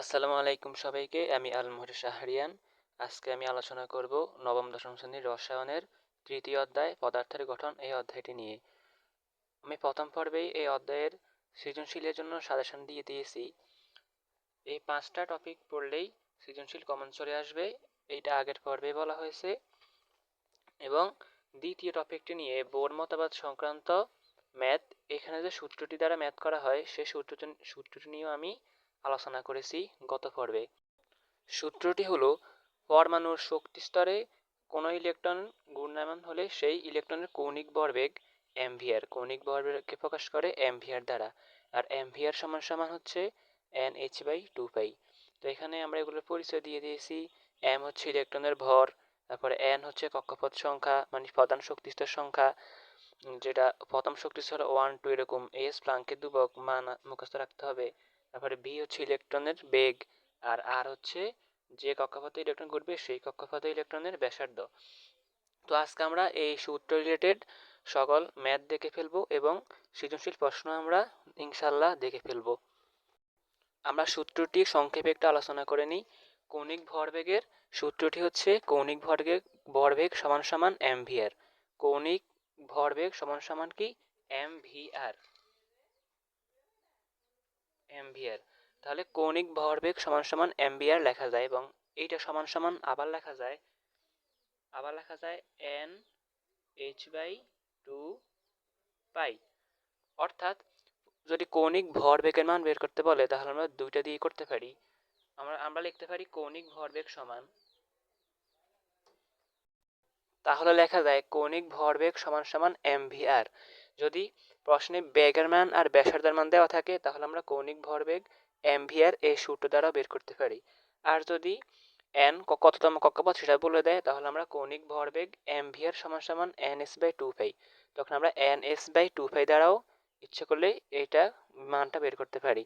আসসালামু আলাইকুম সবাইকে, আমি আলমোহর শাহরিয়ান। আজকে আমি আলোচনা করব নবম, দশম শ্রেণির রসায়নের তৃতীয় অধ্যায়, পদার্থের গঠন এই অধ্যায়টি নিয়ে। আমি প্রথম পর্বেই এই অধ্যায়ের সৃজনশীলের জন্য সাজেশন দিয়ে দিয়েছি। এই পাঁচটা টপিক পড়লেই সৃজনশীল কমন চলে আসবে, এইটা আগের পর্বে বলা হয়েছে। এবং দ্বিতীয় টপিকটি নিয়ে বোর মতবাদ সংক্রান্ত ম্যাথ, এখানে যে সূত্রটি দ্বারা ম্যাথ করা হয় সেই সূত্রটি সূত্রটি নিয়েও আমি আলোচনা করেছি গত পর্বে। সূত্রটি হলো, পরমাণুর শক্তি স্তরে কোনো ইলেকট্রন ঘূর্ণায়মান হলে সেই ইলেকট্রনের কৌণিক ভরবেগ অ্যাম্পিয়ার, কৌণিক ভরবেগকে প্রকাশ করে অ্যাম্পিয়ার দ্বারা। আর অ্যাম্পিয়ার সমান সমান হচ্ছে N H by two pi তো এখানে আমরা এগুলোর পরিচয় দিয়ে দিয়েছি। এম হচ্ছে ইলেকট্রনের ভর, তারপরে এন হচ্ছে কক্ষপথ সংখ্যা মানে প্রধান শক্তিস্তর সংখ্যা, যেটা প্রথম শক্তি স্তর ওয়ান টু এরকম এস প্লাঙ্কের দুবক মান মুখস্থ রাখতে হবে। তারপরে বি হচ্ছে ইলেকট্রনের বেগ, আর আর হচ্ছে যে কক্ষপথে ইলেকট্রন ঘুরবে সেই কক্ষপথে ইলেকট্রনের ব্যাসার্ধ। তো আজকে আমরা এই সূত্র রিলেটেড সকল ম্যাথ দেখে ফেলব এবং সৃজনশীল প্রশ্ন আমরা ইনশাল্লাহ দেখে ফেলব। আমরা সূত্রটি সংক্ষেপে একটা আলোচনা করে নিই। কৌণিক ভরবেগের সূত্রটি হচ্ছে কৌণিক ভরবেগ ভরবেগ সমান সমান এমভিআর কৌণিক ভরবেগ সমান সমান কি? এম এমভিআর তাহলে কৌণিক ভরবেগ সমান সমান এমভিআর লেখা যায় এবং এইটা সমান সমান আবার লেখা যায়, আবার লেখা যায় N H by two pi অর্থাৎ যদি কৌণিক ভরবেগের মান বের করতে বলে, তাহলে আমরা দুইটা দিয়ে করতে পারি। আমরা আমরা লিখতে পারি কৌণিক ভরবেগ সমান। তাহলে লেখা যায় কৌণিক ভরবেগ সমান সমান এমভিআর যদি প্রশ্নে বেগের মান আর ব্যাসার্ধের মান দেওয়া থাকে, তাহলে আমরা কৌণিক ভরবেগ এমভিআর এই সূত্র দ্বারা বের করতে পারি। আর যদি এন কততম কক্ষপথ সেটা বলে দেয়, তাহলে আমরা কৌণিক ভরবেগ এমভিআর সমান সমান N S by two pi তখন আমরা N S by two pi দ্বারাও ইচ্ছে করলে এইটা মানটা বের করতে পারি।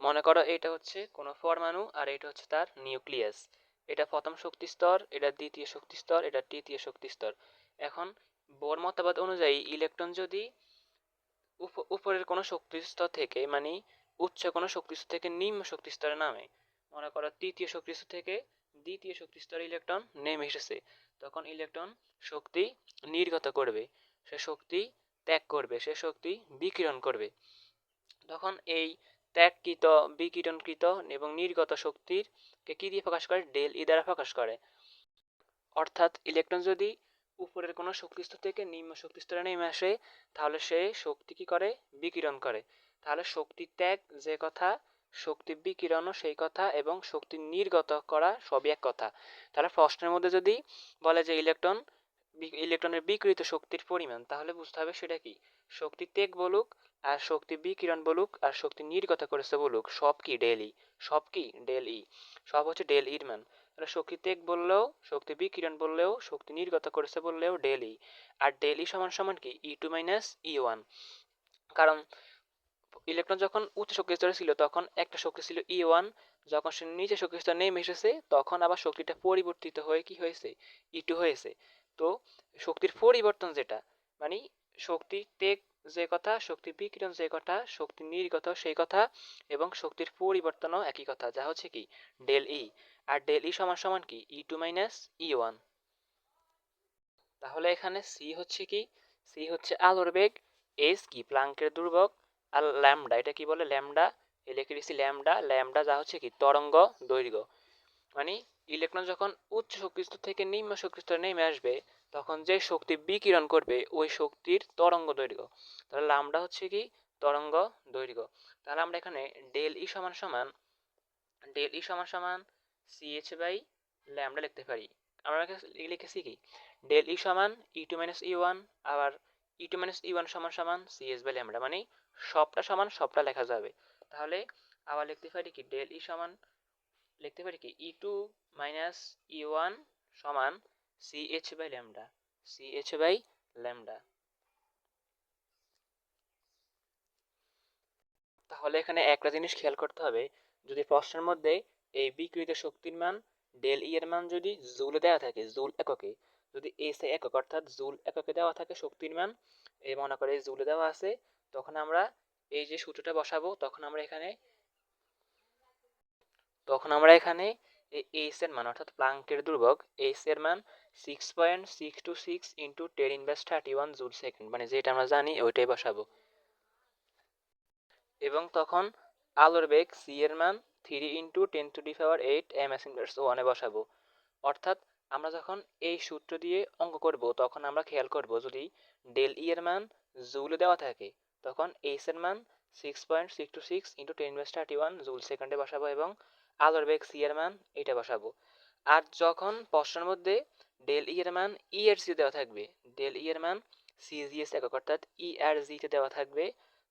মনে করো এটা হচ্ছে কোনো পরমাণু আর এটা হচ্ছে তার নিউক্লিয়াস। এটা প্রথম শক্তি স্তর, এটা দ্বিতীয় শক্তি স্তর, এটা তৃতীয় শক্তি স্তর। এখন বোর মতবাদ অনুযায়ী ইলেকট্রন যদি উপরের কোনো শক্তিস্তর থেকে মানে উচ্চ কোনো শক্তিস্তর থেকে নিম্ন শক্তিস্তরে নামে, মনে করো তৃতীয় শক্তিস্তর থেকে দ্বিতীয় শক্তিস্তরে ইলেকট্রন নেমে এসেছে, তখন ইলেকট্রন শক্তি নির্গত করবে, সে শক্তি ত্যাগ করবে, সে শক্তি বিকিরণ করবে। তখন এই ত্যাগকৃত, বিকিরণকৃত এবং নির্গত শক্তির কে কি দিয়ে প্রকাশ করে? ডেল ই দ্বারা প্রকাশ করে। অর্থাৎ ইলেকট্রন যদি উপরের কোনো শক্তিস্তর থেকে নিম্ন শক্তিস্তরে নেমে আসে, তাহলে সে শক্তি কি করে? বিকিরণ করে। তাহলে শক্তি ত্যাগ যে কথা, শক্তি বিকিরণও সেই কথা, এবং শক্তি নির্গত করা সবই এক কথা। তাহলে প্রশ্নের মধ্যে যদি বলে যে ইলেকট্রন ইলেকট্রনের বিকৃত শক্তির পরিমাণ, তাহলে বুঝতে হবে সেটা কি? শক্তি ত্যাগ বলুক, আর শক্তি বিকিরণ বলুক, আর শক্তি নির্গত করেছে বলুক, সব কি ডেল ই? সব কি ডেল ই? সব হচ্ছে ডেল ইর মান। তাহলে শক্তি ত্যাগ বললেও, শক্তি বিকিরণ বললেও, শক্তি নির্গত করেছে বললেও ডেলি আর ডেলি সমান সমান কি? E two minus E one কারণ ইলেকট্রন যখন উচ্চ শক্তি স্তরে ছিল, তখন একটা শক্তি ছিল ই ওয়ান যখন সে নিচে শক্তি স্তর নেমে এসেছে, তখন আবার শক্তিটা পরিবর্তিত হয়ে কি হয়েছে? ই টু হয়েছে। তো শক্তির পরিবর্তন যেটা মানে শক্তি ত্যাগ যে কথা, শক্তি বিকিরণ যে কথা, শক্তি নির্গত সেই কথা, এবং শক্তির পরিবর্তনও একই কথা, যা হচ্ছে কি? ডেল ই আর ডেল ই সমান সমান কি? E two minus E one তাহলে এখানে সি হচ্ছে কি? সি হচ্ছে আলোর বেগ এস কি? প্লাঙ্কের দুর্বক আর ল্যামডা এটা কি বলে? ল্যামডা দিচ্ছি ল্যামডা ল্যামডা যা হচ্ছে কি? তরঙ্গ দৈর্ঘ্য। মানে ইলেকট্রন যখন উচ্চ শক্তিস্তর থেকে নিম্ন শক্তিস্তরে নেমে আসবে, তখন যে শক্তি বিকিরণ করবে, ওই শক্তির তরঙ্গ দৈর্ঘ্য। তাহলে ল্যামডা হচ্ছে কি? তরঙ্গ দৈর্ঘ্য। তাহলে আমরা এখানে ডেল ই সমান সমান ডেল ই সমান সমান সিএইচ বাই ল্যামডা লিখতে পারি। আমরা লিখেছি কি? ডেল ই সমান E two minus E one আবার E two minus E one সমান সমান সিএস বাই ল্যামডা মানে সবটা সমান সবটা লেখা যাবে। তাহলে আবার লিখতে পারি কি? ডেল ই সমান, লিখতে পারি কি? E two minus E one সমান CH by lambda CH by lambda তাহলে এখানে একটা জিনিস খেয়াল করতে হবে, যদি প্রশ্নের মধ্যে এই বিকৃত শক্তির মান ডেল ই এর মান যদি জুলে দেওয়া থাকে, জুল এককে, যদি এস একক, অর্থাৎ জুল এককে দেওয়া থাকে শক্তির মান এই মনে করে জুলে দেওয়া আছে, তখন আমরা এই যে সূত্রটা বসাবো, তখন আমরা এখানে, তখন আমরা এখানে এই এইচ এর মান, অর্থাৎ প্লাঙ্কের দুর্বক এইচ এর মান six point six two six into ten inverse thirty one joule second মানে যেটা আমরা জানি ওইটাই বসাবো। এবং তখন আলোর বেগ সি এর মান three into ten to the power eight M S inverse ওয়ানে বসাবো। অর্থাৎ আমরা যখন এই সূত্র দিয়ে অঙ্ক করব, তখন আমরা খেয়াল করব যদি ডেল ই এর মান জুলে দেওয়া থাকে, তখন এইচ এর মান six point six two six into ten inverse thirty one joule সেকেন্ডে বসাবো এবং আলোর বেগ সি এর মান এটা বসাবো। আর যখন প্রশ্নের মধ্যে ডেল ই এর মান ই এর সি দেওয়া থাকবে ডেল ই এর মান সি একক, অর্থাৎ ই আর জিতে দেওয়া থাকবে,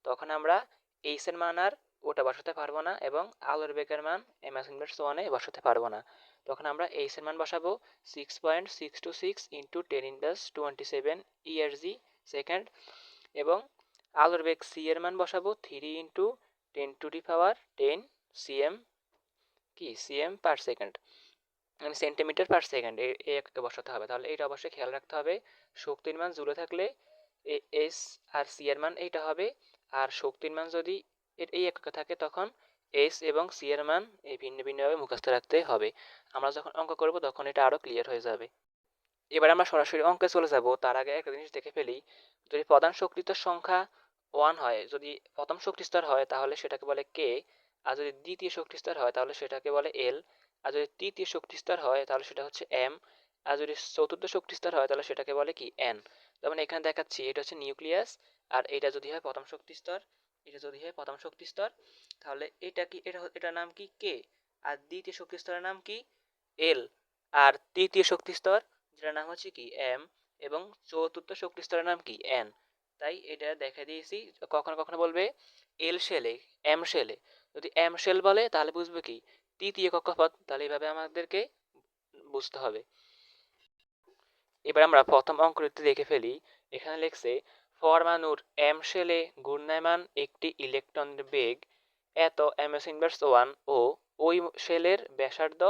তখন আমরা এইচ এর মান আর ওটা বসাতে পারব না এবং আলোর বেগের মান এম এস ইনভার্স ওয়ানে বসাতে পারব না। তখন আমরা এইচ এর মান বসাবো six point six two six into ten inverse twenty seven ERG second এবং আলোর বেগ সি এর মান বসাবো three into ten to the power ten CM কি? সিএম পার সেকেন্ড মানে সেন্টিমিটার পার সেকেন্ড এই এককে বসাতে হবে। তাহলে এটা অবশ্যই খেয়াল রাখতে হবে। শক্তির মান জুড়ে থাকলে এস আর সি এর মান এইটা হবে। আর শক্তির মান যদি এই এককে থাকে তখন এস এবং সি এর মান এই ভিন্ন ভিন্নভাবে মুখস্থ রাখতে হবে। আমরা যখন অঙ্ক করব তখন এটা আরও ক্লিয়ার হয়ে যাবে। এবার আমরা সরাসরি অঙ্কে চলে যাব। তার আগে একটা জিনিস দেখে ফেলি। যদি প্রধান শক্তিস্তর সংখ্যা ওয়ান হয়, যদি প্রথম শক্তিস্তর হয়, তাহলে সেটাকে বলে কে আর যদি দ্বিতীয় শক্তিস্তর হয়, তাহলে সেটাকে বলে এল আর যদি তৃতীয় শক্তিস্তর হয়, তাহলে সেটা হচ্ছে এম আর যদি চতুর্থ শক্তিস্তর হয়, তাহলে সেটাকে বলে কি এন যেমন এখানে দেখাচ্ছি, এটা হচ্ছে নিউক্লিয়াস আর এটা যদি হয় প্রথম শক্তিস্তর এটা যদি হয় প্রথম শক্তিস্তর তাহলে এটা কি, এটা এটার নাম কি কে আর দ্বিতীয় শক্তিস্তরের নাম কি এল আর তৃতীয় শক্তিস্তর যেটার নাম হচ্ছে কি এম এবং চতুর্থ শক্তিস্তরের নাম কি এন তাই এটা দেখা দিয়েছি, কখনো কখনো বলবে এল শেলে এম শেলে যদি এম শেল বলে, তাহলে বুঝবে কি, তৃতীয় কক্ষপথ, তাহলে এইভাবে আমাদেরকে বুঝতে হবে। এবার আমরা প্রথম অঙ্কটিতে দেখে ফেলি। এখানে লেখছে পরমাণুর এম শেলে ঘূর্ণায়মান একটি ইলেকট্রনের বেগ, এত এম এস ইনভার্স ওয়ান ও ওই শেলের ব্যাসার্ধ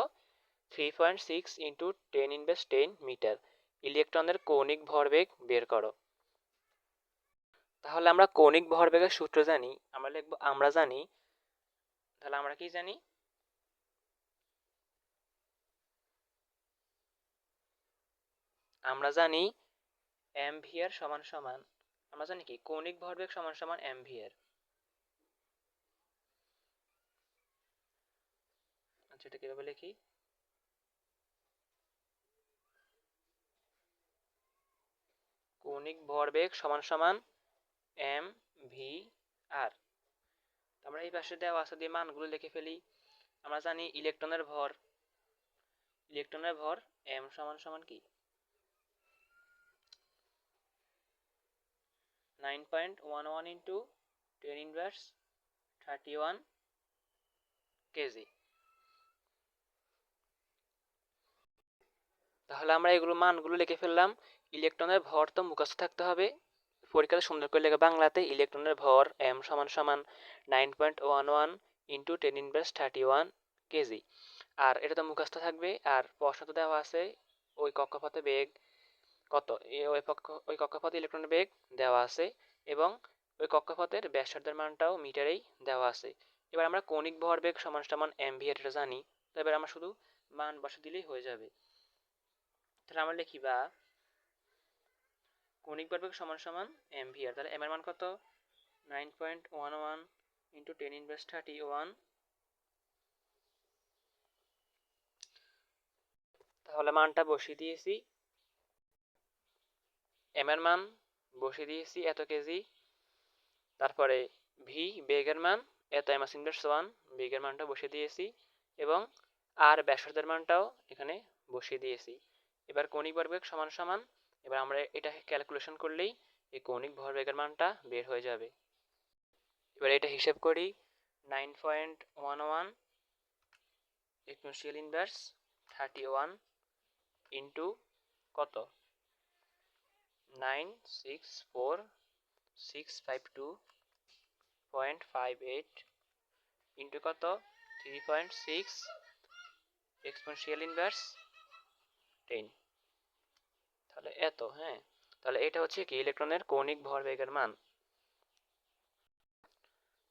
three point six into ten inverse ten metre ইলেকট্রনের কৌণিক ভরবেগ বের করো। তাহলে আমরা কৌণিক ভরবেগের সূত্র জানি, আমরা লিখব, আমরা জানি, তাহলে আমরা কি জানি? আমরা জানি এম ভিআর সমান সমান আমরা জানি কি? কৌণিক ভরবেগ সমান সমান এম ভিআর আচ্ছা এটা কীভাবে লিখি? কৌণিক ভরবেগ সমান সমান এম ভি আর। আমরা এই পাশে দেওয়া আছে, দিয়ে মানগুলো লিখে ফেলি। আমরা জানি ইলেকট্রনের ভর। ইলেকট্রনের ভর এম সমান সমান কি? Nine point one one into ten inverse thirty one KG তাহলে আমরা এগুলো মানগুলো লিখে ফেললাম। ইলেকট্রনের ভর তো মুখস্থ থাকতে হবে। পরীক্ষাতে সুন্দর করে লেখা বাংলাতে, ইলেকট্রনের ভর এম সমান সমান nine point one one into ten inverse thirty one KG আর এটা তো মুখস্থ থাকবে, আর প্রশ্ন তো দেওয়া আছে, ওই কক্ষপথে বেগ কত ওই কক্ষ ওই কক্ষপথে ইলেকট্রনের বেগ দেওয়া আছে এবং ওই কক্ষপথের ব্যাসার্ধের মানটাও মিটারেই দেওয়া আছে। এবার আমরা কৌণিক ভরবেগ সমান সমান এম ভি এটা জানি, তো এবার আমরা শুধু মান বসে দিলেই হয়ে যাবে। তাহলে আমরা লিখি বা, কৌণিক ভরবেগ সমান সমান এম ভি আর, তাহলে এম এর মান কত? Nine point one one into ten inverse thirty one তাহলে মানটা বসিয়ে দিয়েছি। এম এর মান বসিয়ে দিয়েছি এত কেজি। তারপরে ভি বেগের মান, এত এম ইনভার্স ওয়ান, বেগের মানটা বসিয়ে দিয়েছি এবং আর ব্যাসার্ধের মানটাও এখানে বসিয়ে দিয়েছি। এবার কৌণিক ভরবেগ সমান সমান, এবার আমরা এটা ক্যালকুলেশন করলেই এই কৌণিক ভরবেগের মানটা বের হয়ে যাবে। এবার এটা হিসেব করি nine point one one inverse thirty one into কত? Nine six four six five two point five eight into কত? Three point six exponential inverse ten. তাহলে এত হ্যাঁ? তাহলে এটা হচ্ছে কি? ইলেকট্রনের কৌণিক ভরবেগের মান।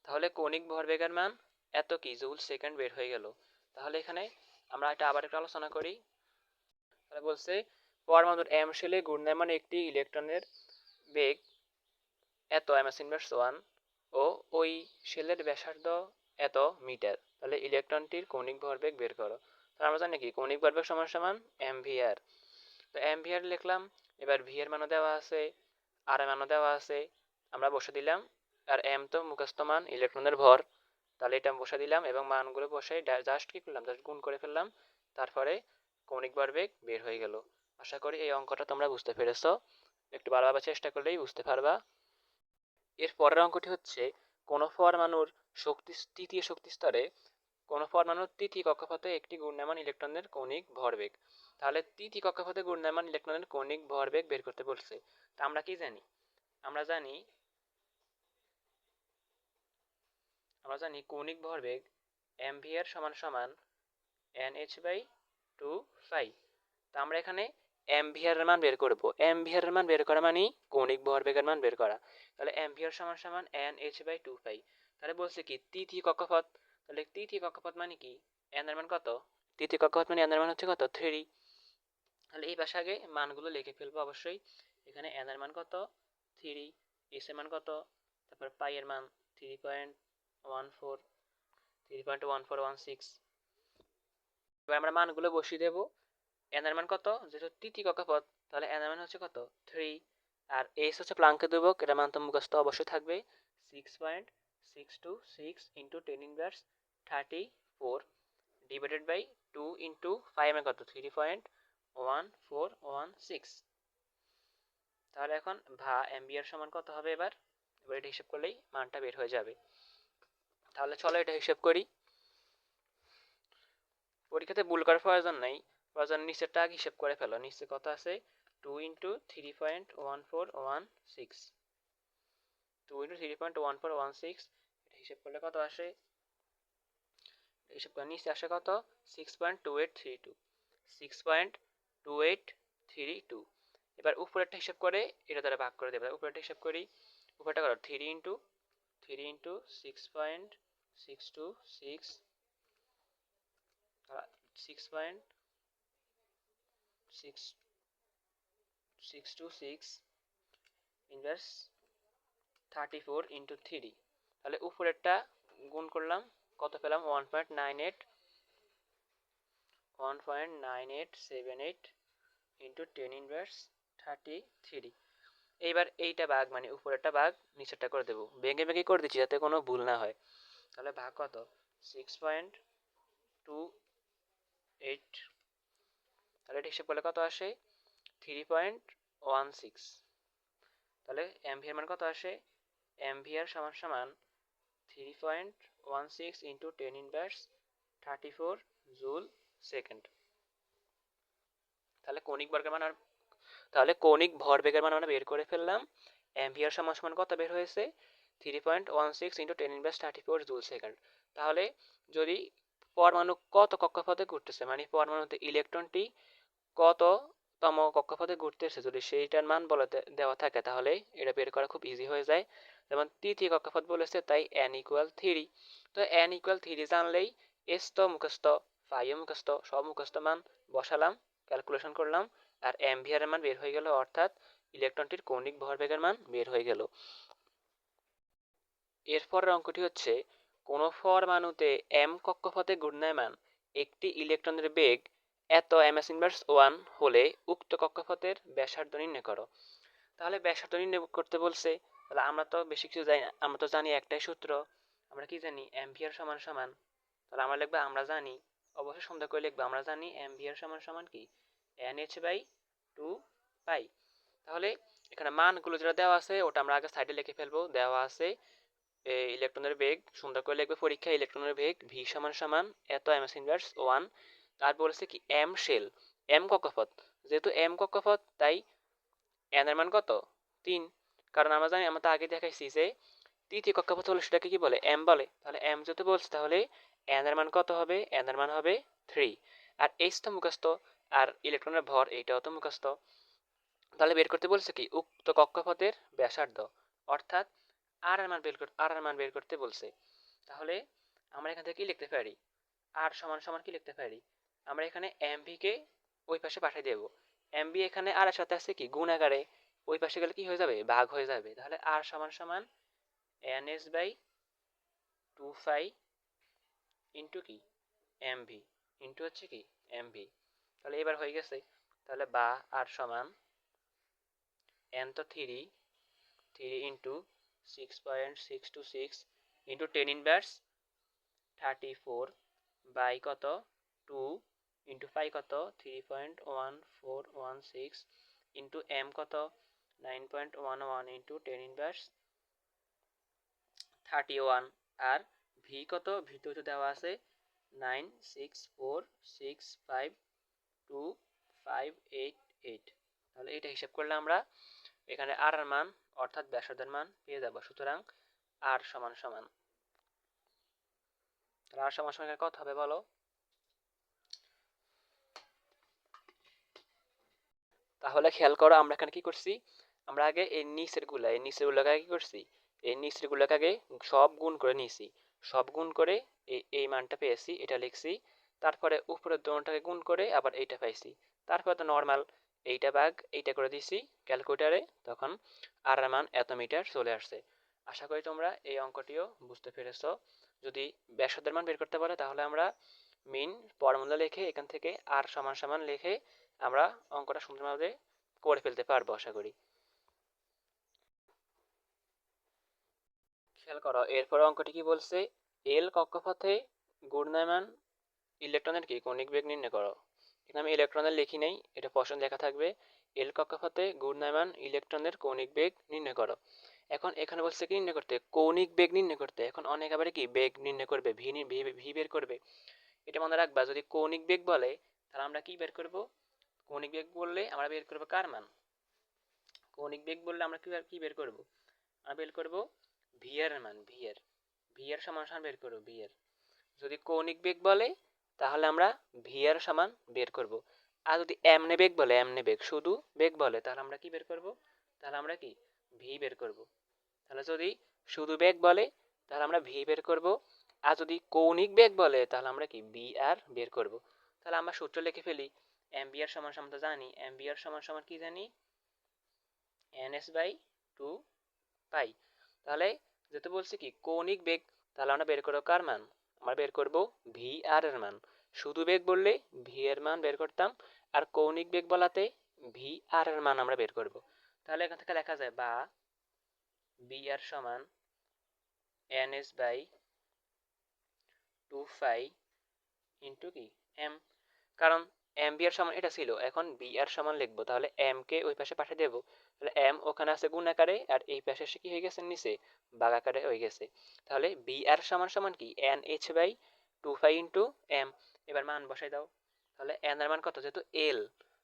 তাহলে কৌণিক ভরবেগের মান এত কি? জুল সেকেন্ড বের হয়ে গেল। তাহলে এখানে আমরা এটা আবার একটু আলোচনা করি। তাহলে বলছে পরমাণুর এম শেলে ঘূর্ণায়মান একটি ইলেকট্রনের বেগ, এত এমএস ইনভার্স ওয়ান ও ওই শেলের ব্যাসার্ধ এত মিটার। তাহলে ইলেকট্রনটির কৌণিক ভরবেগ বের করো। তাহলে আমরা জানি কি? কৌণিক ভরবেগ সমান সমান এম ভিআর তো এম ভিআর লিখলাম, এবার ভি এর মানও দেওয়া আছে আর মানও দেওয়া আছে, আমরা বসে দিলাম, আর এম তো মুখস্থ মান ইলেকট্রনের ভর। তাহলে এটা বসে দিলাম এবং মানগুলো বসে জাস্ট কি করলাম? জাস্ট গুণ করে ফেললাম, তারপরে কৌণিক ভরবেগ বের হয়ে গেল। আশা করি এই অঙ্কটা তোমরা বুঝতে পেরেছ। একটু ভালোভাবে চেষ্টা করলেই বুঝতে পারবা। এর পরের অঙ্কটি হচ্ছে, কোনো পরমাণুর শক্তি তৃতীয় শক্তি স্তরে কোনো পরমাণুর তৃতীয় কক্ষপথে একটি ঘূর্ণায়মান ইলেকট্রনের কৌণিক ভরবেগ। তাহলে তৃতীয় কক্ষপথে ঘূর্ণায়মান ইলেকট্রনের কৌণিক ভরবেগ বের করতে বলছে। তা আমরা কি জানি? আমরা জানি আমরা জানি কৌণিক ভরবেগ এম ভি এর সমান সমান N H by two five তা আমরা এখানে এর মান বের করব এর মান বের করা মানে কৌণিক ভরবেগের মান বের করা। তাহলে এর সমান সমান N H by two five তাহলে বলছে কি তৃতীয় কক্ষপথ। তাহলে তৃতীয় কক্ষপথ মানে কি? এন এর মান কত? তৃতীয় কক্ষপথ মানে এন এর মান হচ্ছে কত? থ্রি তাহলে এই পাশে আগে মানগুলো লিখে ফেলব অবশ্যই। এখানে এন এর মান কত? থ্রি এস এর মান কত? তারপর পাই এর মান three point one four three point one four one six এবার আমরা মানগুলো বসিয়ে দেবো। এন এর মান কত? যেহেতু তৃতীয় কক্ষপথ, তাহলে এন এর মান হচ্ছে কত? থ্রি আর এস হচ্ছে প্লাঙ্কে দেবক এটা মান তো মুখস্থ অবশ্যই থাকবে। Six point six two six into ten inverse thirty four divided by two into five এর কত? Three point one four one six তাহলে এখন ভা এমবিআর সমান কত হবে এবার? এবার এটা হিসাব করলেই মানটা বের হয়ে যাবে। তাহলে চলো এটা হিসাব করি। পরীক্ষাতে ভুল করার প্রয়োজন নাই। প্রয়োজন নিচেরটা আগে হিসাব করে ফেলো। নিচে কত আছে? Two into three point one four one six two into three point one four one six এটা হিসাব করলে কত আসে? হিসাব করে নিচে আসে কত? Six point two eight three two six point two eight three two এবার উপরেরটা হিসাব করে এটা দ্বারা ভাগ করে দেবে। উপরেরটা হিসাব করি। উপরেরটা করো three into three into six point six two six six point six six two six inverse thirty four into three তাহলে উপরেরটা গুণ করলাম, কত পেলাম? One point nine eight one point nine eight seven eight into ten inverse thirty three এইবার এইটা ভাগ মানে উপরেরটা ভাগ, নিচেরটা করে দেবো। ভেঙে ভেঙে করে দিচ্ছি যাতে কোনো ভুল না হয়। তাহলে ভাগ কত? সিক্স পয়েন্ট টু এইট তাহলে এটা হিসেব করলে কত আসে? থ্রি পয়েন্ট ওয়ান সিক্স তাহলে এমভিআর মান কত আসে? এমভিআর সমান সমান three point one six into ten inverse thirty four joule second তাহলে কৌণিক বর্গের মান তাহলে কৌণিক ভরবেগের মান আমরা বের করে ফেললাম। এমভিআর সমান সমান কত বের হয়েছে? Three point one six into ten inverse thirty four joule second তাহলে যদি পরমাণু কত কক্ষপথে ঘুরতেছে? মানে পরমাণুতে ইলেকট্রনটি কততম কক্ষপথে ঘুরতেছে যদি সেইটার মান বলে দেওয়া থাকে তাহলে এটা বের করা খুব ইজি হয়ে যায়। যেমন তৃতীয় কক্ষপথ বলেছে, তাই এন ইকুয়াল থ্রি তো এন ইকুয়াল থ্রি জানলেই এস তো মুখস্থ ফাইও মুখস্থ সব মুখস্থ মান বসালাম ক্যালকুলেশন করলাম, আর এর মান বের হয়ে গেল, অর্থাৎ ইলেকট্রনটির কৌণিক ভরবেগের মান বের হয়ে গেল। এরপরের অঙ্কটি হচ্ছে, কোনো পরমাণুতে এম কক্ষপথে ঘূর্ণায়মান একটি ইলেকট্রনের বেগ এত এম এস ইনভার্স ওয়ান হলে উক্ত কক্ষপথের ব্যাসার্ধ নির্ণয় করো। তাহলে ব্যাসার্ধ নির্ণয় করতে বলছে, তাহলে আমরা তো বেশি কিছু জানি আমরা তো জানি একটাই সূত্র, আমরা কি জানি? এমভিআর সমান সমান। তাহলে আমরা লিখব, আমরা জানি, অবশ্যই সন্দেহ করে লিখব, আমরা জানি এমভিআর সমান সমান কি? N H by two pi তাহলে এখানে মানগুলো যেটা দেওয়া আছে, ওটা আমরা আগে সাইডে লিখে ফেলব। দেওয়া আছে ইলেকট্রনের বেগ সুন্দর করে লিখবে পরীক্ষা ইলেকট্রনের বেগ ভি সমান সমান, এত এম এস ইনভার্স ওয়ান। তার বলেছে কি এম শেল এম কক্ষপথ। যেহেতু এম কক্ষপথ, তাই এন এর মান কত? তিন। কারণ আমরা জানি, আমরা তো আগে দেখাইছি যে তৃতীয় কক্ষপথ হলে সেটাকে কি বলে? এম বলে। তাহলে এম যেহেতু বলছে, তাহলে এন এর মান কত হবে? এন এর মান হবে থ্রি আর এইচ তো মুখস্থ, আর ইলেকট্রনের ভর এইটাও তো মুখস্থ। তাহলে বের করতে বলছে কি, উক্ত কক্ষপথের ব্যাসার্ধ। অর্থাৎ আর এর মান বের করতে আর এর মান বের করতে বলছে। তাহলে আমরা এখান থেকে কি লিখতে পারি? আর সমান সমান কি লিখতে পারি? আমরা এখানে এম কে ওই পাশে পাঠিয়ে দেব। এম বি এখানে আর সাথে আছে কি? গুণ ওই পাশে গেলে কি হয়ে যাবে? ভাগ হয়ে যাবে। তাহলে আর সমান সমান N S by two pi into কি? এম ভি ইন্টু হচ্ছে কি? এম ভি তাহলে এবার হয়ে গেছে। তাহলে বা আর সমান এন তো three three into six point six two six into ten inverse thirty four by কত? টু ইন্টু ফাইভ কত? Three point one four one six into m কত? Nine point one one into ten inverse thirty one আর V কত? তো দেওয়া আছে nine six four six five two five eight eight তাহলে এটা হিসাব করলে আমরা এখানে আর এর মান অর্থাৎ ব্যাসার্ধের মান পেয়ে যাব। সুতরাং আর সমান সমান। তাহলে আর সমান সমান কত হবে বলো? তাহলে খেয়াল করো আমরা এখানে কি করছি? আমরা আগে এই নিচেরগুলা এই নিচের গুলাকে কি করছি? এই নিচের গুলাকে আগে সব গুণ করে নিয়েছি। সব গুণ করে এই এই মানটা পেয়েছি, এটা লিখছি। তারপরে উপরের দোনটাকে গুণ করে আবার এইটা পাইছি। তারপরে তো নর্মাল এইটা ভাগ, এইটা করে দিছি ক্যালকুলেটারে তখন আর মান এত মিটার চলে আসছে। আশা করি তোমরা এই অঙ্কটিও বুঝতে পেরেছ। যদি ব্যাসার্ধের মান বের করতে পারে, তাহলে আমরা মিন ফর্মুলা লিখে এখান থেকে আর সমান সমান লিখে আমরা অঙ্কটা সুন্দরভাবে করে ফেলতে পারব, আশা করি। খেয়াল করো, এরপর অঙ্কটি কি বলছে? এল কক্ষপথে ঘূর্ণায়মান ইলেকট্রনের কি? কৌণিক বেগ নির্ণয় করো। এখানে আমি ইলেকট্রনের লিখি নেই, এটা প্রশ্ন লেখা থাকবে। এল কক্ষপথে ঘূর্ণায়মান ইলেকট্রনের কৌণিক বেগ নির্ণয় করো। এখন এখানে বলছে কি নির্ণয় করতে? কৌণিক বেগ নির্ণয় করতে? এখন অনেক আবার কি? বেগ নির্ণয় করবে, ভি ভি বের করবে। এটা মনে রাখবা, যদি কৌণিক বেগ বলে, তাহলে আমরা কি বের করব? কৌণিক বেগ বললে আমরা বের করব কার মান? কৌণিক বেগ বললে আমরা কি কি বের করব? আমরা বের করব ভি এর মান ভি এর। ভি এর সমান সমান বের করব ভি এর। যদি কৌণিক বেগ বলে, তাহলে আমরা ভি এর সমান বের করব। আর যদি এমনে বেগ বলে, এমনে বেগ, শুধু বেগ বলে, তাহলে আমরা কি বের করব? তাহলে আমরা কি? ভি বের করব। তাহলে যদি শুধু বেগ বলে, তাহলে আমরা ভি বের করব। আর যদি কৌণিক বেগ বলে, তাহলে আমরা কি? বি আর বের করব। তাহলে আমরা সূত্র লিখে ফেলি। আর সমান সমান তো জানি। আর সমান সমান কি জানি? N s by two pi. তাহলে যেহেতু বলছি কি, কৌণিক বেগ, তাহলে আমরা বের করব কার মান? আমরা বের করব ভি আর এর মান। শুধু বেগ বললে ভি এর মান বের করতাম, আর কৌণিক বেগ বলাতে ভি আর এর মান আমরা বের করব। তাহলে এখান থেকে লেখা যায় বা বি আর সমান n s by two pi into কি? এম। কারণ এম বি আর সমান এটা ছিল। এখন বি আর সমান লিখব। তাহলে এম কে ওই পাশে পাঠিয়ে দেবো। তাহলে এম ওখানে আছে গুণ আকারে আর এই পাশে এসে কি হয়ে গেছে? নিচে বাঘ আকারে হয়ে গেছে। তাহলে বি আর সমান সমান কি? N h by two pi into m এবার মান বসাই দাও। তাহলে এন এর মান কত? যেহেতু এল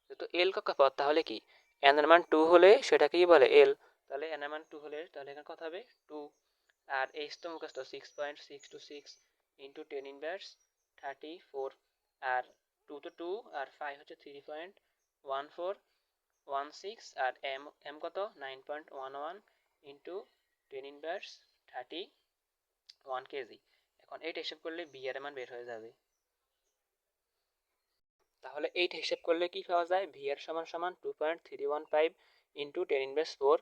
যেহেতু এল কক্ষপথ, তাহলে কি? এন এর মান টু হলে সেটাকেই বলে এল তাহলে এন এর মান টু হলে তাহলে এখানে কত হবে? টু আর এইচ তো মুখস্থ six point six two six into ten inverse thirty four আর টু তো টু আর ফাইভ হচ্ছে three point one four one six আর এম এম কত? Nine point one one into ten inverse thirty one kg এখন এইটা হিসেব করলে B মান বের হয়ে যাবে। তাহলে এইটা হিসেব করলে কি পাওয়া যায়? ভি এর সমান সমান two point three one five into ten inverse four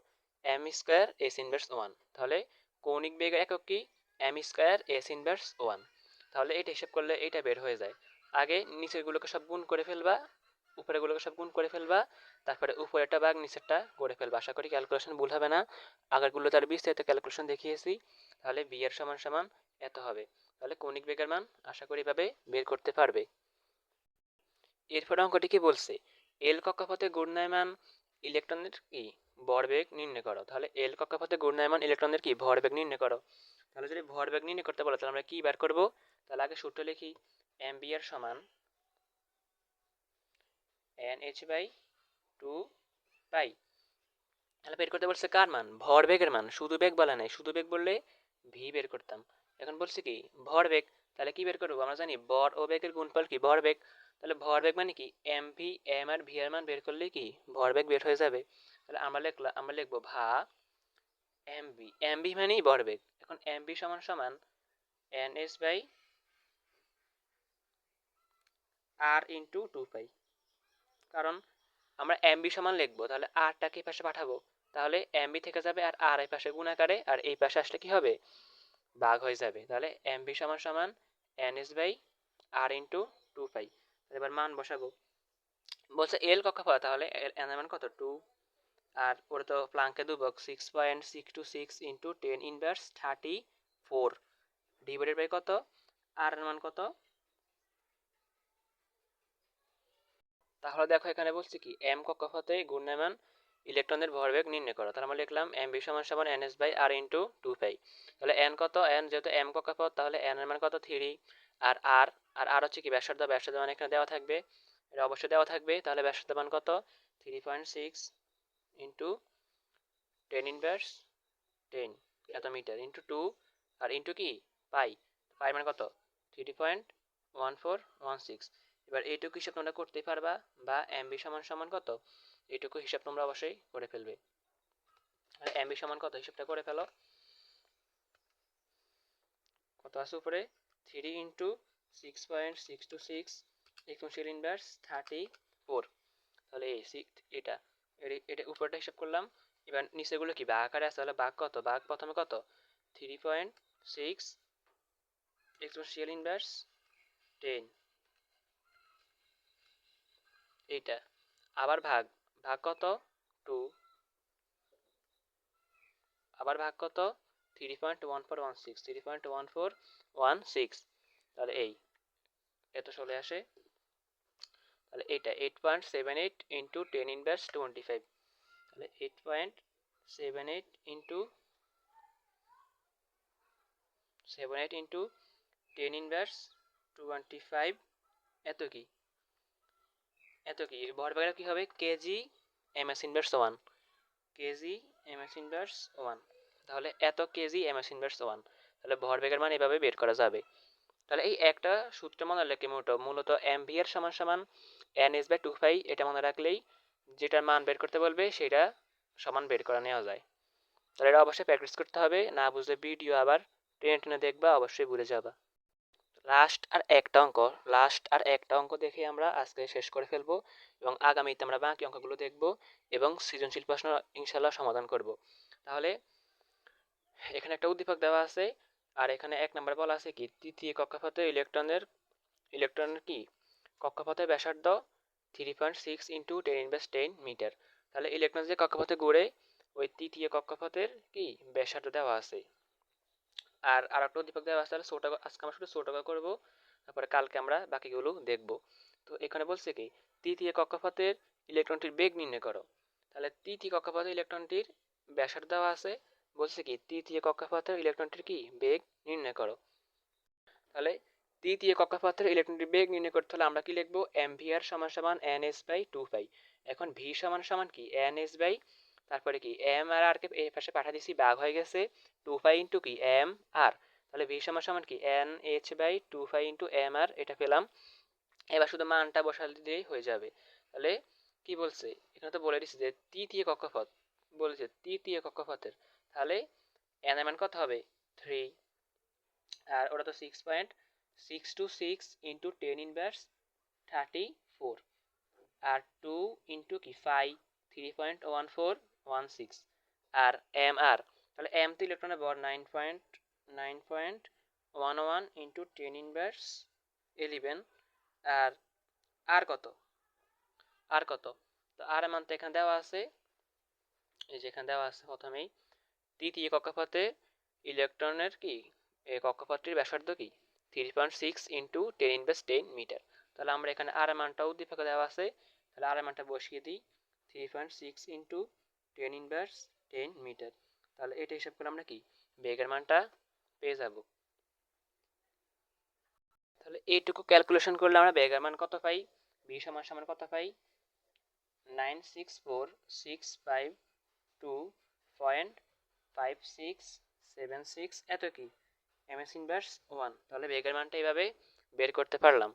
m square s inverse one তাহলে কৌণিক বেগ একক কি? M square s inverse one তাহলে এটা হিসেব করলে এইটা বের হয়ে যায়। আগে নিচেরগুলোকে সব গুণ করে ফেলবা উপরেগুলোকে সব গুণ করে ফেলবা, তারপরে উপরেরটা ভাগ, নিচেরটা করে ফেলবা। আশা করি ক্যালকুলেশন ভুল হবে না। আগেরগুলো তার বিস্তারিত ক্যালকুলেশন দেখিয়েছি, তাহলে বি এর সমান সমান এত হবে। তাহলে কৌণিক বেগের মান আশা করি এভাবে বের করতে পারবে। এরপর অঙ্কটি কি বলছে? এল কক্ষপথে ঘূর্ণায়মান ইলেকট্রনের কি? ভরবেগ নির্ণয় করো। তাহলে এল কক্ষপথে ঘূর্ণায়মান ইলেকট্রনের কি? ভরবেগ নির্ণয় করো। তাহলে যদি ভরবেগ নির্ণয় করতে বলো, তাহলে আমরা কি বার করব? তাহলে আগে সূত্র লিখি। বি এর সমান n h by two pi তাহলে বের করতে বলছে কার মান? ভরবেগের মান। শুধু বেগ বলা নাই। শুধু বেগ বললে ভি বের করতাম। এখন বলছে কি ভরবেগ তাহলে কি বের করব? আমরা জানি বর ও বেগের গুণফল কি? ভরবেগ তাহলে ভরবেগ মানে কি? M v m r v এর মান বের করলে কি? ভরবেগ বের হয়ে যাবে। তাহলে আমরা লিখলাম আমরা লিখব ভা এম ভি এম ভি মানেই ভরবেগ এখন এম ভি সমান সমান n s by r into two pi কারণ আমরা এমবি সমান লিখব, তাহলে আরটাকে এই পাশে পাঠাবো, তাহলে এমবি থেকে যাবে আর আর এই পাশে গুণাকারে আর এই পাশে আসলে কি হবে? ভাগ হয়ে যাবে। তাহলে এমবি সমান সমান n s by r into two pi এবার মান বসাবো। বলছে এল কক্ষপথ, তাহলে এন মান কত? টু আর ওটা তো প্লাঙ্কে দুবক six point six two six into ten inverse thirty four divided by কত? আর মান কত? তাহলে দেখো এখানে বলছি কি এম কক্ষপথে ঘূর্ণায়মান ইলেকট্রনের ভরবেগ নির্ণয় করো। তাহলে আমরা লিখলাম এম বি সমান সমান n s by r into two pi তাহলে এন কত? এন যেহেতু এম কক্ষপথ, তাহলে এন এর মান কত? থ্রি আর আর আর আর হচ্ছে কি, ব্যাসার্ধ। ব্যাসার্ধ মান এখানে দেওয়া থাকবে। এটা অবশ্যই দেওয়া থাকবে। তাহলে ব্যাসার্ধ মান কত? Three point six into ten inverse ten এত metre. Into two r into কি? পাই পাই মানে কত? Three point one four one six এবার এইটুকু হিসাব তোমরা করতে পারবা, বা এমবি সমান সমান কত? এইটুকু হিসাব তোমরা অবশ্যই করে ফেলবে। আর এমবি সমান কত হিসাবটা করে ফেলো? কত আছে উপরে? Three into six point six two six equal inverse thirty four তাহলে এই সিক্স এটা এটা উপরটা হিসাব করলাম। এবার নিচেগুলো কি? বাঘ আকারে আছে, তাহলে বাঘ কত? বাঘ প্রথমে কত? Three point six exponential inverse ten এইটা। আবার ভাগ ভাগ কত? টু আবার ভাগ কত? Three point one four one six three point one four one six তাহলে এই, এত চলে আসে। তাহলে এটা eight point seven eight into ten inverse twenty five তাহলে eight point seven eight into seven eight into ten inverse twenty five এত কি? এত কি? ভর ভরবেগটা কী হবে? Kg m s inverse one kg m s inverse one তাহলে এত kg m s inverse one তাহলে ভর বেগের মান এভাবে বের করা যাবে। তাহলে এই একটা সূত্র মনে রাখলে মূলত মূলত এম ভি এর সমান সমান n s by two pi এটা মনে রাখলেই যেটার মান বের করতে বলবে, সেটা সমান বের করে নেওয়া যায়। তাহলে এটা অবশ্যই প্র্যাকটিস করতে হবে। না বুঝলে ভিডিও আবার টেনে টেনে দেখবা, অবশ্যই ভুলে যাবা। লাস্ট আর একটা অঙ্ক লাস্ট আর একটা অঙ্ক দেখে আমরা আজকে শেষ করে ফেলব এবং আগামীতে আমরা বাকি অঙ্কগুলো দেখব এবং সৃজনশীল প্রশ্ন ইনশাল্লাহ সমাধান করব। তাহলে এখানে একটা উদ্দীপক দেওয়া আছে আর এখানে এক নম্বর বলা আছে কি? তৃতীয় কক্ষপথে ইলেকট্রনের ইলেকট্রনের কি? কক্ষপথের ব্যাসার্ধ three point six into ten inverse ten metre তাহলে ইলেকট্রন যে কক্ষপথে ঘুরে, ওই তৃতীয় কক্ষপথের কি? ব্যাসার্ধ দেওয়া আছে। আর আর একটা উদ্দীপক দেওয়া আছে, তাহলে ছোট আজকে আমরা শুধু ছোট করব, তারপরে কালকে আমরা বাকিগুলো দেখব। তো এখানে বলছে কি, তৃতীয় কক্ষপথের ইলেকট্রনটির বেগ নির্ণয় করো। তাহলে তৃতীয় কক্ষপথের ইলেকট্রনটির ব্যাসার্ধ দেওয়া আছে, বলছে কি, তৃতীয় কক্ষপথের ইলেকট্রনটির কি, বেগ নির্ণয় করো। তাহলে তৃতীয় কক্ষপথের ইলেকট্রনটির বেগ নির্ণয় করতে হলে আমরা কি লিখব এম ভি আর সমান সমান n s by two pi. এখন ভি সমান সমান কি, এন এস বাই তারপরে কি? এম আর আর কে এই পাশে পাঠা দিছি বাঘ হয়ে গেছে টু ফাই ইন্টু কি? এম আর তাহলে ভি সমান সমান কি? N h by two pi into m r এটা পেলাম। এবার শুধু মানটা বসালে দিলেই হয়ে যাবে। তাহলে কি বলছে? এখানে তো বলে দিচ্ছে যে তৃতীয় কক্ষপথ। বলেছে তৃতীয় কক্ষপথের। তাহলে এন এর মান কত হবে? থ্রি আর ওটা তো six point six two six into ten inverse thirty four আর টু ইন্টু কি? Five three point one four one six আর এম আর তাহলে এম তো ইলেকট্রনের বর nine point nine point one one into ten inverse eleven আর আর কত? আর কত? তো আর মান তো এখানে দেওয়া আছে, এই যে এখানে দেওয়া আছে প্রথমেই, তৃতীয় কক্ষপথে ইলেকট্রনের কি? এই কক্ষপথটির ব্যাসার্ধ কি? Three point six into ten inverse ten metre তাহলে আমরা এখানে আর মানটাও উদ্দীপকে দেওয়া আছে, তাহলে আর মানটা বসিয়ে দিই three point six into ten inverse ten metre তাহলে এটা হিসাব করে আমরা কি? বেগের মানটা পেয়ে যাব। তাহলে এইটুকু ক্যালকুলেশন করলে আমরা বেগের মান কত পাই? বি সমান সমান কত পাই? Nine six four six five two point five six seven six এত কি? এম এস ইনভার্স ওয়ান তাহলে বেগের মানটা এইভাবে বের করতে পারলাম।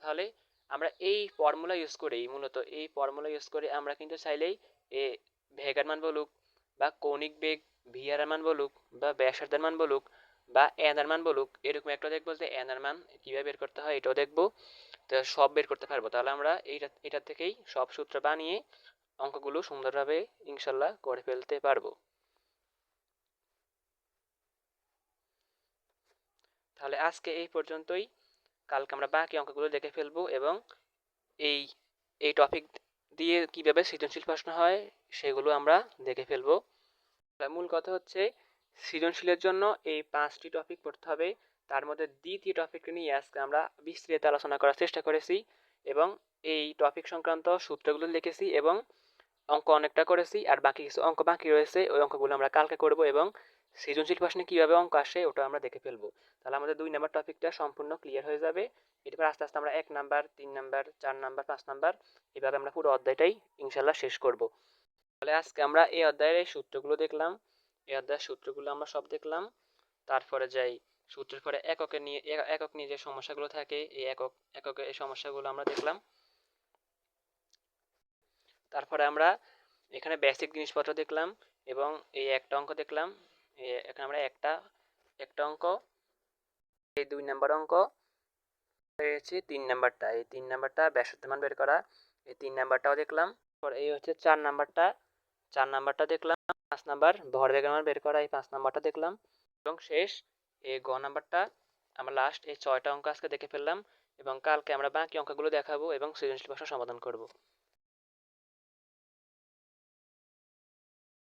তাহলে আমরা এই ফর্মুলা ইউজ করেই, মূলত এই ফর্মুলা ইউজ করে আমরা কিন্তু চাইলেই এ ভেগার মান বলুক বা কৌণিক বেগ ভিআর মান বলুক বা ব্যাসার্ধের মান বলুক বা এনার মান বলুক, এরকম একটা দেখব যে এনার মান কীভাবে বের করতে হয়, এটাও দেখব। তো সব বের করতে পারব। তাহলে আমরা এইটা, এটা থেকেই সব সূত্র বানিয়ে অঙ্কগুলো সুন্দরভাবে ইনশাল্লাহ করে ফেলতে পারব। তাহলে আজকে এই পর্যন্তই। কালকে আমরা বাকি অঙ্কগুলো দেখে ফেলব এবং এই এই টপিক দিয়ে কীভাবে সৃজনশীল প্রশ্ন হয়, সেগুলো আমরা দেখে ফেলব। মূল কথা হচ্ছে, সৃজনশীলের জন্য এই পাঁচটি টপিক পড়তে হবে। তার মধ্যে দ্বিতীয় টপিকটি নিয়ে আজকে আমরা বিস্তৃত আলোচনা করার চেষ্টা করেছি এবং এই টপিক সংক্রান্ত সূত্রগুলো লিখেছি এবং অঙ্ক অনেকটা করেছি, আর বাকি কিছু অঙ্ক বাকি রয়েছে, ওই অঙ্কগুলো আমরা কালকে করব এবং সৃজনশীল প্রশ্নে কীভাবে অঙ্ক আসে ওটা আমরা দেখে ফেলব। তাহলে আমাদের দুই নাম্বার টপিকটা সম্পূর্ণ ক্লিয়ার হয়ে যাবে। এরপর আস্তে আস্তে আমরা এক নাম্বার, তিন নাম্বার, চার নাম্বার, পাঁচ নাম্বার, এভাবে আমরা পুরো অধ্যায়টাই ইনশাল্লাহ শেষ করব। তাহলে আজকে আমরা এই অধ্যায়ের এই সূত্রগুলো দেখলাম। এই অধ্যায়ের সূত্রগুলো আমরা সব দেখলাম। তারপরে যাই, সূত্রের পরে এককে নিয়ে, একক নিয়ে যে সমস্যাগুলো থাকে, এই একক, এককে এই সমস্যাগুলো আমরা দেখলাম। তারপরে আমরা এখানে বেসিক জিনিসপত্র দেখলাম এবং এই একটা অঙ্ক দেখলাম। এখানে আমরা একটা একটা অঙ্ক, এই দুই নাম্বার অঙ্ক হয়েছে তিন নাম্বারটা, এই তিন নাম্বারটা ব্যাসার্ধ মান বের করা, এই তিন নাম্বারটাও দেখলাম এই হচ্ছে চার নাম্বারটা চার নাম্বারটা দেখলাম, পাঁচ নাম্বার ভরবেগের মান বের করা, এই পাঁচ নাম্বারটা দেখলাম, এবং শেষ, এই গ নাম্বারটা, আমরা লাস্ট এই ছয়টা অঙ্ক আজকে দেখে ফেললাম, এবং কালকে আমরা বাকি অঙ্কগুলো দেখাবো, এবং সৃজনশীল প্রশ্ন সমাধান করব।